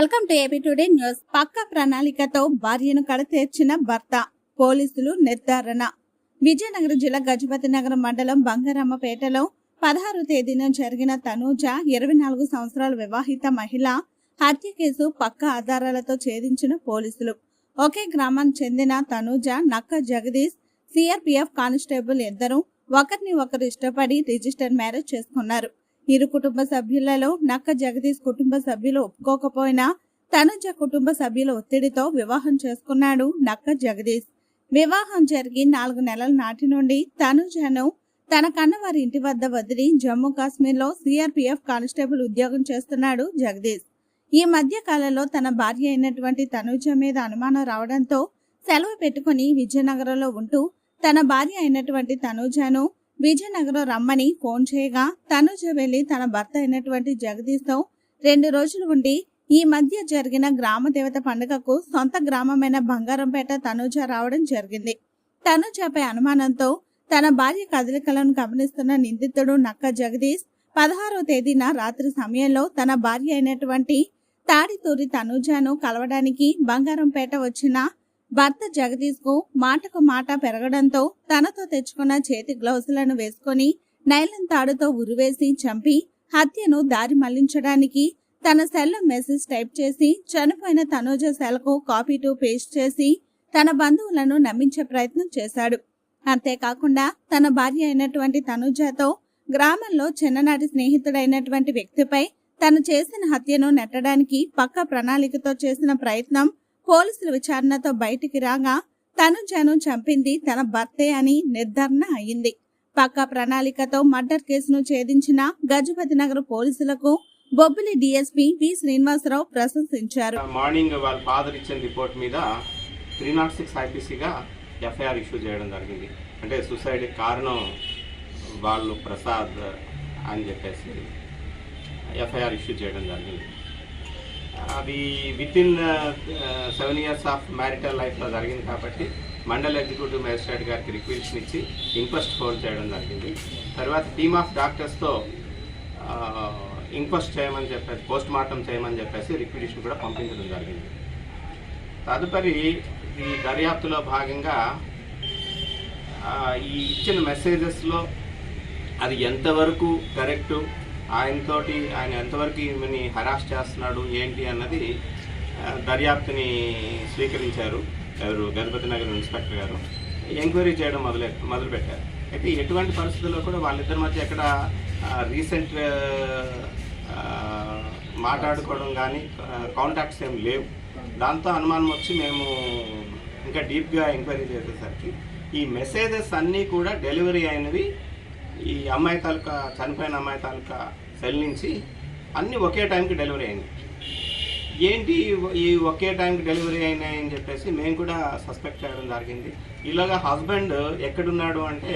Welcome to AP today news. పక్క ప్రణాళికతో భార్యను కడతీర్చిన భర్త పోలీసులు నిర్ధారణ. విజయనగరం జిల్లా గజపతి నగరం మండలం బంగారమ్మపేటలో పదహారు తేదీన జరిగిన తనూజ ఇరవై నాలుగు సంవత్సరాల వివాహిత మహిళ హత్య కేసు పక్క ఆధారాలతో ఛేదించిన పోలీసులు. ఒకే గ్రామానికి చెందిన తనూజ నక్క జగదీష్ సిఆర్పిఎఫ్ కానిస్టేబుల్ ఇద్దరు ఒకరిని ఒకరు ఇష్టపడి రిజిస్టర్ మ్యారేజ్ చేసుకున్నారు. ఇరు కుటుంబ సభ్యులలో నక్క జగదీష్ కుటుంబ సభ్యులు ఒప్పుకోకపోయినా తనుజ కుటుంబ సభ్యుల ఒత్తిడితో వివాహం చేసుకున్నాడు నక్క జగదీష్. వివాహం జరిగి నాలుగు నెలల నాటి నుండి తనుజను తన కన్నవారి ఇంటి వద్ద వదిలి జమ్మూ కాశ్మీర్లో సిఆర్పిఎఫ్ కానిస్టేబుల్ ఉద్యోగం చేస్తున్నాడు జగదీష్. ఈ మధ్య కాలంలో తన భార్య అయినటువంటి తనుజ మీద అనుమానం రావడంతో సెలవు పెట్టుకుని విజయనగరంలో ఉంటూ తన భార్య అయినటువంటి తనుజను విజయనగరం రమ్మని ఫోన్ చేయగా తనుజ వెళ్ళి తన భర్త అయినటువంటి జగదీష్తో రెండు రోజులు ఉండి ఈ మధ్య జరిగిన గ్రామ దేవత పండుగకు సొంత గ్రామమైన బంగారంపేట తనుజ రావడం జరిగింది. తనుజపై అనుమానంతో తన భార్య కదలికలను గమనిస్తున్న నిందితుడు నక్క జగదీష్ పదహారో తేదీన రాత్రి సమయంలో తన భార్య అయినటువంటి తాడితూరి తనుజాను కలవడానికి బంగారంపేట వచ్చిన భర్త జగదీష్కు మాటకు మాట పెరగడంతో తనతో తెచ్చుకున్న చేతి గ్లౌజులను వేసుకొని నైలన్ తాడుతో ఉరివేసి చంపి హత్యను దారి మళ్ళించడానికి తన సెల్లో మెసేజ్ టైప్ చేసి చనిపోయిన తనూజ సెల్కు కాపీ టు పేస్ట్ చేసి తన బంధువులను నమ్మించే ప్రయత్నం చేశాడు. అంతేకాకుండా తన భార్య అయినటువంటి తనుజతో గ్రామంలో చిన్ననాటి స్నేహితుడైనటువంటి వ్యక్తిపై తను చేసిన హత్యను నెట్టడానికి పక్క ప్రణాళికతో చేసిన ప్రయత్నం పోలీసుల విచారణతో బయటికి రాగా తను జను చంపింది తన భర్తే అని నిర్ధారణ అయింది. పక్క ప్రణాళికతో మర్డర్ కేసును ఛేదించిన గజపతి నగర్ పోలీసులకు బొబ్బిలి డీఎస్పీ వి శ్రీనివాసరావు ప్రశంసించారు. మార్నింగ్ వాళ్ళ ఫాదర్ ఇచ్చిన రిపోర్ట్ మీద త్రీ నాట్ సిక్స్ ఐపీసీగా ఎఫ్ఐఆర్ ఇష్యూ చేయడం జరిగింది. అంటే సూసైడ్ కారణం వాళ్ళు ప్రసాద్ అని చెప్పేసి ఎఫ్ఐఆర్ ఇష్యూ చేయడం జరిగింది. అది with in seven years of marital లైఫ్లో జరిగింది కాబట్టి మండల్ ఎగ్జిక్యూటివ్ మేజిస్ట్రేట్ గారికి రిక్వెస్ట్ ఇచ్చి ఇంక్వెస్ట్ హోల్డ్ చేయడం జరిగింది. తర్వాత టీమ్ ఆఫ్ డాక్టర్స్తో ఇంక్వెస్ట్ చేయమని చెప్పేసి పోస్ట్ మార్టం చేయమని చెప్పేసి రిక్విజిషన్ కూడా పంపించడం జరిగింది. తదుపరి ఈ దర్యాప్తులో భాగంగా uh, ఈ ఇచ్చిన మెసేజెస్లో అది ఎంతవరకు కరెక్టు ఆయనతోటి ఆయన ఎంతవరకు ఈమెని హరాస్ చేస్తున్నాడు ఏంటి అన్నది దర్యాప్తుని స్వీకరించారు ఎవరు? గణపతి నగర్ ఇన్స్పెక్టర్ గారు. ఎంక్వైరీ చేయడం మొదలె మొదలుపెట్టారు. అయితే ఎటువంటి పరిస్థితుల్లో కూడా వాళ్ళిద్దరి మధ్య ఎక్కడ రీసెంట్ మాట్లాడుకోవడం కానీ కాంటాక్ట్స్ ఏం లేవు. దాంతో అనుమానం వచ్చి మేము ఇంకా డీప్గా ఎంక్వైరీ చేసేసరికి ఈ మెసేజెస్ అన్నీ కూడా డెలివరీ అయినవి ఈ అమ్మాయి తాలూకా చనిపోయిన అమ్మాయి తాలూకా సెల్ నుంచి అన్నీ ఒకే టైంకి డెలివరీ అయింది. ఏంటి ఈ ఒకే టైంకి డెలివరీ అయినాయని చెప్పేసి మేము కూడా సస్పెక్ట్ చేయడం జరిగింది. ఇలాగా హస్బెండ్ ఎక్కడున్నాడు అంటే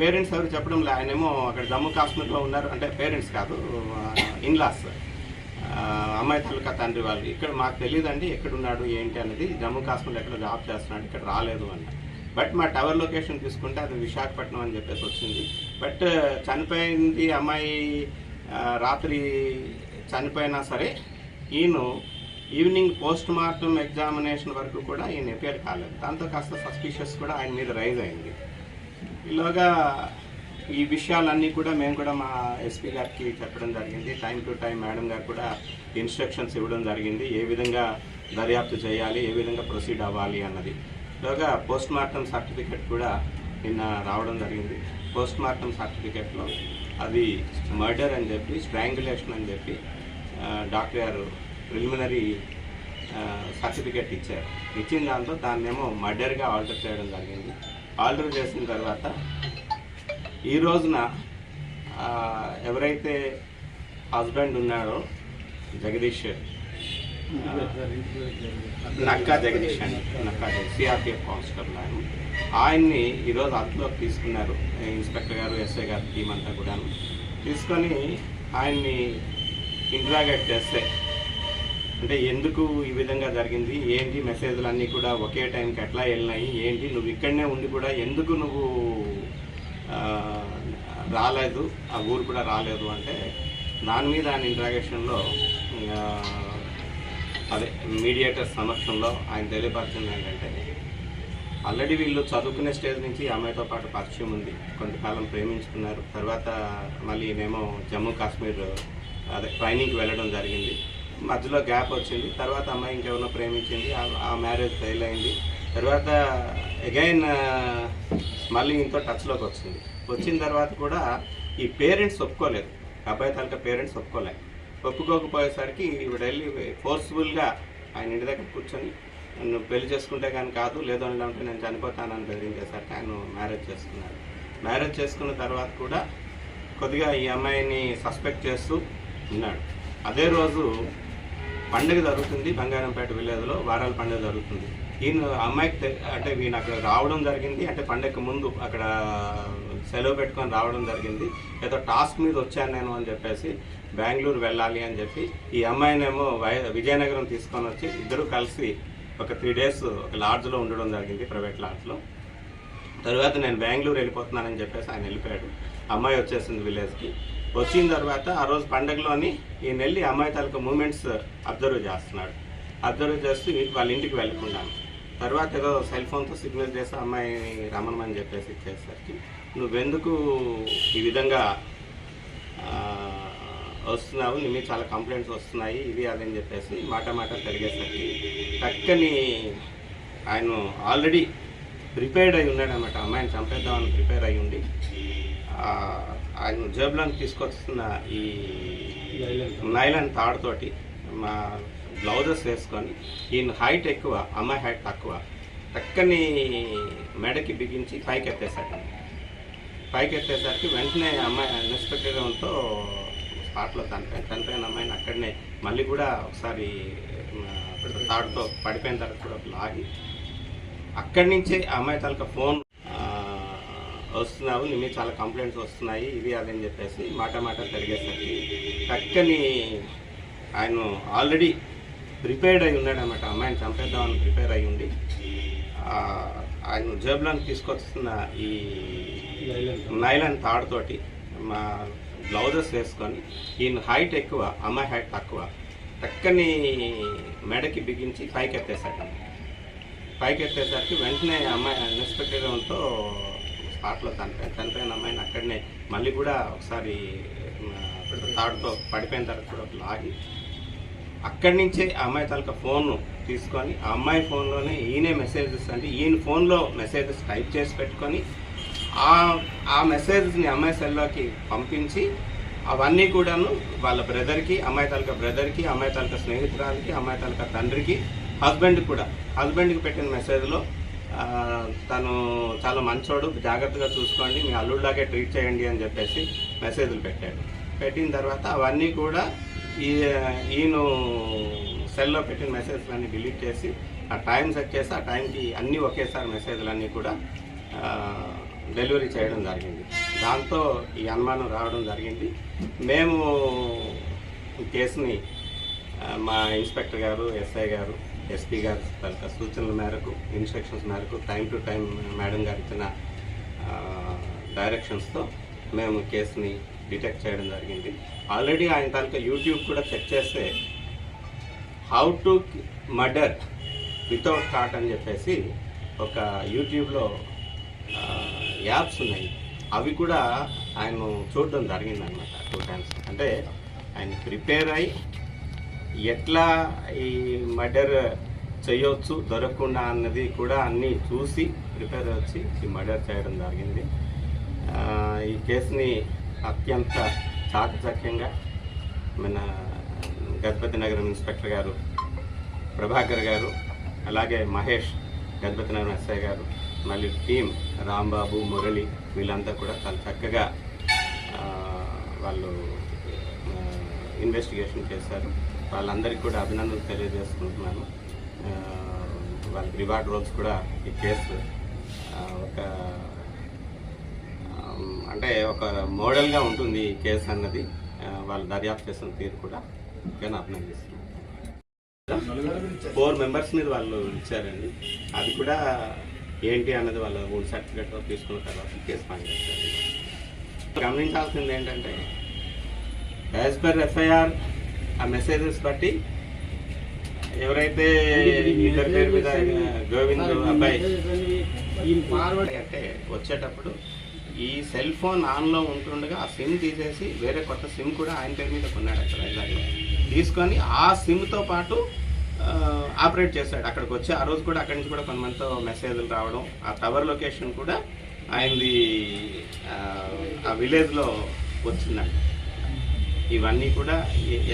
పేరెంట్స్ ఎవరు చెప్పడం లే ఆయనేమో అక్కడ జమ్మూ కాశ్మీర్లో ఉన్నారు. అంటే పేరెంట్స్ కాదు ఇన్లాస్ అమ్మాయి తాలూకా తండ్రి వాళ్ళు. ఇక్కడ మాకు తెలియదండి ఎక్కడున్నాడు ఏంటి అనేది. జమ్మూ కాశ్మీర్లో ఎక్కడ జాబ్ చేస్తున్నాడు ఇక్కడ రాలేదు అన్న. బట్ మా టవర్ లొకేషన్ తీసుకుంటే అది విశాఖపట్నం అని చెప్పేసి వచ్చింది. బట్ చనిపోయింది అమ్మాయి రాత్రి చనిపోయినా సరే ఈయన ఈవినింగ్ పోస్ట్ మార్టం ఎగ్జామినేషన్ వరకు కూడా ఈయన ఎపేర్ కాలేదు. దాంతో కాస్త సస్పిషియస్ కూడా ఆయన మీద రైజ్ అయింది. ఇలాగా ఈ విషయాలన్నీ కూడా మేము కూడా మా ఎస్పీ గారికి చెప్పడం జరిగింది. టైం టు టైం మేడం గారు కూడా ఇన్స్ట్రక్షన్స్ ఇవ్వడం జరిగింది. ఏ విధంగా దర్యాప్తు చేయాలి ఏ విధంగా ప్రొసీడ్ అవ్వాలి అన్నది. ఇలాగా పోస్ట్ మార్టం సర్టిఫికెట్ కూడా నిన్న రావడం జరిగింది. పోస్ట్ మార్టం సర్టిఫికెట్లో అది మర్డర్ అని చెప్పి స్ట్రాంగులేషన్ అని చెప్పి డాక్టర్ గారు ప్రిలిమినరీ సర్టిఫికెట్ ఇచ్చారు. ఇచ్చిన దాంతో దాన్నేమో మర్డర్గా ఆల్టర్ చేయడం జరిగింది. ఆల్టర్ చేసిన తర్వాత ఈ రోజున ఎవరైతే హస్బెండ్ ఉన్నాడో జగదీష్ నక్కా జగదీష్ అండి నక్కా సిఆర్పిఎఫ్ కానిస్టేబుల్ ఆయన ఆయన్ని ఈరోజు అదుపులోకి తీసుకున్నారు ఇన్స్పెక్టర్ గారు ఎస్ఐ గారు టీం అంతా కూడా తీసుకొని ఆయన్ని ఇంట్రాగేట్ చేస్తే అంటే ఎందుకు ఈ విధంగా జరిగింది ఏంటి మెసేజ్లు అన్నీ కూడా ఒకే టైంకి ఎట్లా వెళ్ళినాయి ఏంటి నువ్వు ఇక్కడనే ఉండి కూడా ఎందుకు నువ్వు రాలేదు ఆ ఊరు కూడా రాలేదు అంటే దాని మీద ఆయన ఇంట్రాగేషన్లో అదే మీడియేటర్ సమక్షంలో ఆయన తెలియపరిచింది ఏంటంటే ఆల్రెడీ వీళ్ళు చదువుకునే స్టేజ్ నుంచి అమ్మాయితో పాటు పరిచయం ఉంది. కొంతకాలం ప్రేమించుకున్నారు. తర్వాత మళ్ళీ మేము జమ్మూ కాశ్మీర్ అదే ట్రైనింగ్కి వెళ్ళడం జరిగింది. మధ్యలో గ్యాప్ వచ్చింది. తర్వాత అమ్మాయి ఇంకెవరినో ప్రేమించింది. ఆ- ఆ మ్యారేజ్ ఫెయిల్ అయింది. తర్వాత అగైన్ మళ్ళీ ఇంతో టచ్లోకి వచ్చింది. వచ్చిన తర్వాత కూడా ఈ పేరెంట్స్ ఒప్పుకోలేదు. అబ్బాయి తాలూకా పేరెంట్స్ ఒప్పుకోలేదు ఒప్పుకోకపోయేసరికి ఈవిడ వెళ్ళి ఫోర్స్ఫుల్గా ఆయన ఇంటి దగ్గర కూర్చొని నువ్వు పెళ్ళి చేసుకుంటే కానీ కాదు లేదో అంటే నేను చనిపోతానని బెదిరించేసరికి ఆయన మ్యారేజ్ చేసుకున్నాడు మ్యారేజ్ చేసుకున్న తర్వాత కూడా కొద్దిగా ఈ అమ్మాయిని సస్పెక్ట్ చేస్తూ ఉన్నాడు. అదే రోజు పండుగ జరుగుతుంది బంగారంపేట విలేజ్లో వారాల పండుగ జరుగుతుంది. ఈయన అమ్మాయికి అంటే ఈయన అక్కడ రావడం జరిగింది అంటే పండగకి ముందు అక్కడ సెలవు పెట్టుకొని రావడం జరిగింది. ఏదో టాస్క్ మీద వచ్చాను నేను అని చెప్పేసి బెంగళూరు వెళ్ళాలి అని చెప్పి ఈ అమ్మాయినేమో వై విజయనగరం తీసుకొని వచ్చి ఇద్దరు కలిసి ఒక త్రీ డేస్ ఒక లాడ్జ్లో ఉండడం జరిగింది ప్రైవేట్ లాడ్జ్లో తర్వాత నేను బెంగళూరు వెళ్ళిపోతున్నానని చెప్పేసి ఆయన వెళ్ళిపోయాడు. అమ్మాయి వచ్చేసింది విలేజ్కి వచ్చిన తర్వాత ఆ రోజు పండగలోని ఈయన వెళ్ళి అమ్మాయి తాలూకా మూమెంట్స్ అబ్జర్వ్ చేస్తున్నాడు. అబ్జర్వ్ చేస్తూ వాళ్ళ ఇంటికి వెళ్ళకుండాను. తర్వాత ఏదో సెల్ ఫోన్తో సిగ్నల్ చేసి అమ్మాయిని రమణమని చెప్పేసి ఇచ్చేసరికి నువ్వెందుకు ఈ విధంగా వస్తున్నావు నీ మీద చాలా కంప్లైంట్స్ వస్తున్నాయి ఇది అదని చెప్పేసి మాట మాట పెరిగేసరికి చక్కని ఆయన ఆల్రెడీ ప్రిపేర్డ్ అయి ఉన్నాడు అనమాట అమ్మాయిని చంపేద్దామని ప్రిపేర్ అయి ఉండి ఆయన జేబులను తీసుకొస్తున్న ఈ నైలాన్ తాడుతోటి మా బ్లౌజెస్ వేసుకొని ఈయన హైట్ ఎక్కువ అమ్మాయి హైట్ తక్కువ చక్కని మెడకి బిగించి పైకి ఎత్తేసాడు పైకి ఎత్తేసరికి వెంటనే అమ్మాయి అన్ఎక్స్పెక్టెడ్తో స్పాట్లో చనిపోయింది చనిపోయిన అమ్మాయిని అక్కడనే మళ్ళీ కూడా ఒకసారి తాడుతో పడిపోయిన తర్వాత కూడా లాగి అక్కడి నుంచే ఆ అమ్మాయి తాలూకా ఫోన్ వస్తున్నావు నీ మీద చాలా కంప్లైంట్స్ వస్తున్నాయి ఇది అదని చెప్పేసి మాట మాట జరిగేసరికి చక్కని ఆయన ఆల్రెడీ ప్రిపేర్డ్ అయి ఉన్నాడు అనమాట అమ్మాయిని చంపేద్దామని ప్రిపేర్ అయి ఉండి ఆయన జేబులోకి తీసుకొస్తున్న ఈ నైలాన్ తాడుతోటి మా బ్లౌజెస్ వేసుకొని ఈయన హైట్ ఎక్కువ అమ్మాయి హైట్ తక్కువ. చక్కని మెడకి బిగించి పైకి ఎత్తేసాడు పైకి ఎత్తేసరికి వెంటనే అమ్మాయి అన్ఎక్స్పెక్టెడ్తో స్పాట్లో చనిపోయింది చనిపోయిన అమ్మాయిని అక్కడనే మళ్ళీ కూడా ఒకసారి తాడుతో పడిపోయిన తర్వాత కూడా లాగి అక్కడి నుంచే ఆ అమ్మాయి తాలూకా ఫోన్ తీసుకొని ఆ అమ్మాయి ఫోన్లోనే ఈయనే మెసేజెస్ అంటే ఈయన ఫోన్లో మెసేజెస్ టైప్ చేసి పెట్టుకొని ఆ ఆ మెసేజ్ని అమ్మాయి సెల్లోకి పంపించి అవన్నీ కూడాను వాళ్ళ బ్రదర్కి అమ్మాయి తాలూకా బ్రదర్కి అమ్మాయి తాలూకా స్నేహితురాలకి అమ్మాయి తాలూకా తండ్రికి హస్బెండ్కి కూడా. హస్బెండ్కి పెట్టిన మెసేజ్లో తను చాలా మంచోడు జాగ్రత్తగా చూసుకోండి మీ అల్లుడిలాగే ట్రీట్ చేయండి అని చెప్పేసి మెసేజ్లు పెట్టాడు. పెట్టిన తర్వాత అవన్నీ కూడా ఈ ఈయను సెల్లో పెట్టిన మెసేజ్లు అన్నీ డిలీట్ చేసి ఆ టైం సెట్ చేసి ఆ టైంకి అన్నీ ఒకేసారి మెసేజ్లు అన్నీ కూడా డెలివరీ చేయడం జరిగింది. దాంతో ఈ అనుమానం రావడం జరిగింది. మేము కేసుని మా ఇన్స్పెక్టర్ గారు ఎస్ఐ గారు ఎస్పీ గారు తాలూకా సూచనల మేరకు ఇన్స్ట్రక్షన్స్ మేరకు టైం టు టైం మేడం గారు ఇచ్చిన డైరెక్షన్స్తో మేము కేసుని డిటెక్ట్ చేయడం జరిగింది. ఆల్రెడీ ఆయన తాలూకా యూట్యూబ్ కూడా చెక్ చేస్తే how to murder without caught అని చెప్పేసి ఒక యూట్యూబ్లో యాప్స్ ఉన్నాయి. అవి కూడా ఆయన చూడడం జరిగింది అనమాట టూ టైమ్స్. అంటే ఆయన ప్రిపేర్ అయి ఎట్లా ఈ మర్డర్ చేయొచ్చు దొరకకుండా అన్నది కూడా అన్నీ చూసి ప్రిపేర్ వచ్చి ఈ మర్డర్ చేయడం జరిగింది. ఈ కేసుని అత్యంత చాకచక్యంగా మన గజపతి నగరం ఇన్స్పెక్టర్ గారు ప్రభాకర్ గారు అలాగే మహేష్ గజపతి నగరం ఎస్ఐ గారు మళ్ళీ టీం రాంబాబు మురళి వీళ్ళంతా కూడా చాలా చక్కగా వాళ్ళు ఇన్వెస్టిగేషన్ చేశారు. వాళ్ళందరికీ కూడా అభినందనలు తెలియజేసుకుంటున్నాను. వాళ్ళకి రివార్డ్ రోల్స్ కూడా ఈ కేసు ఒక అంటే ఒక మోడల్గా ఉంటుంది ఈ కేసు అన్నది. వాళ్ళు దర్యాప్తు చేసిన తీరు కూడా నేను అభినందిస్తున్నాను. ఫోర్ మెంబర్స్ మీద వాళ్ళు ఇచ్చారండి. అది కూడా ఏంటి అన్నది వాళ్ళ ఓన్ సర్టిఫికేట్ తీసుకున్న తర్వాత కేసు ఫైన్ చేస్తారు గమనించాల్సింది ఏంటంటే యాజ్ పర్ ఎఫ్ఐఆర్ ఆ మెసేజెస్ బట్టి ఎవరైతే ఇద్దరి పేరు మీద గోవింద్ అబ్బాయి అంటే వచ్చేటప్పుడు ఈ సెల్ ఫోన్ ఆన్లో ఉంటుండగా ఆ సిమ్ తీసేసి వేరే కొత్త సిమ్ కూడా ఆయన పేరు మీద కొన్నాడు అక్కడ వైజాగ్లో తీసుకొని ఆ సిమ్తో పాటు ఆపరేట్ చేశాడు. అక్కడికి వచ్చి ఆ రోజు కూడా అక్కడి నుంచి కూడా కొంతమందితో మెసేజ్లు రావడం ఆ టవర్ లొకేషన్ కూడా ఆయనది ఆ, విలేజ్లో వచ్చిందండి ఇవన్నీ కూడా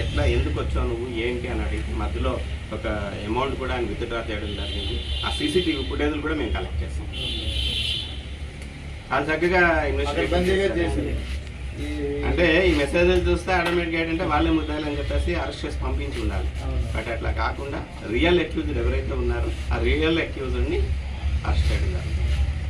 ఎట్లా ఎందుకు వచ్చావు నువ్వు ఏంటి అని అడిగి మధ్యలో ఒక అమౌంట్ కూడా ఆయన విత్డ్రా చేయడం జరిగింది. ఆ సీసీటీవీ ఫుటేజ్లు కూడా మేము కలెక్ట్ చేస్తాం చాలా చక్కగా ఇన్వెస్టిగేషన్. అంటే ఈ మెసేజ్లు చూస్తే ఆటోమేటిక్ ఏంటంటే వాళ్ళే ముద్దాయిలు అని చెప్పేసి అరెస్ట్ చేసి పంపించి ఉండాలి. బట్ అట్లా కాకుండా రియల్ అక్యూజ్డ్ ఎవరైతే ఉన్నారో ఆ రియల్ అక్యూజ్డ్ని అరెస్ట్ చేయడం జరుగుతుంది.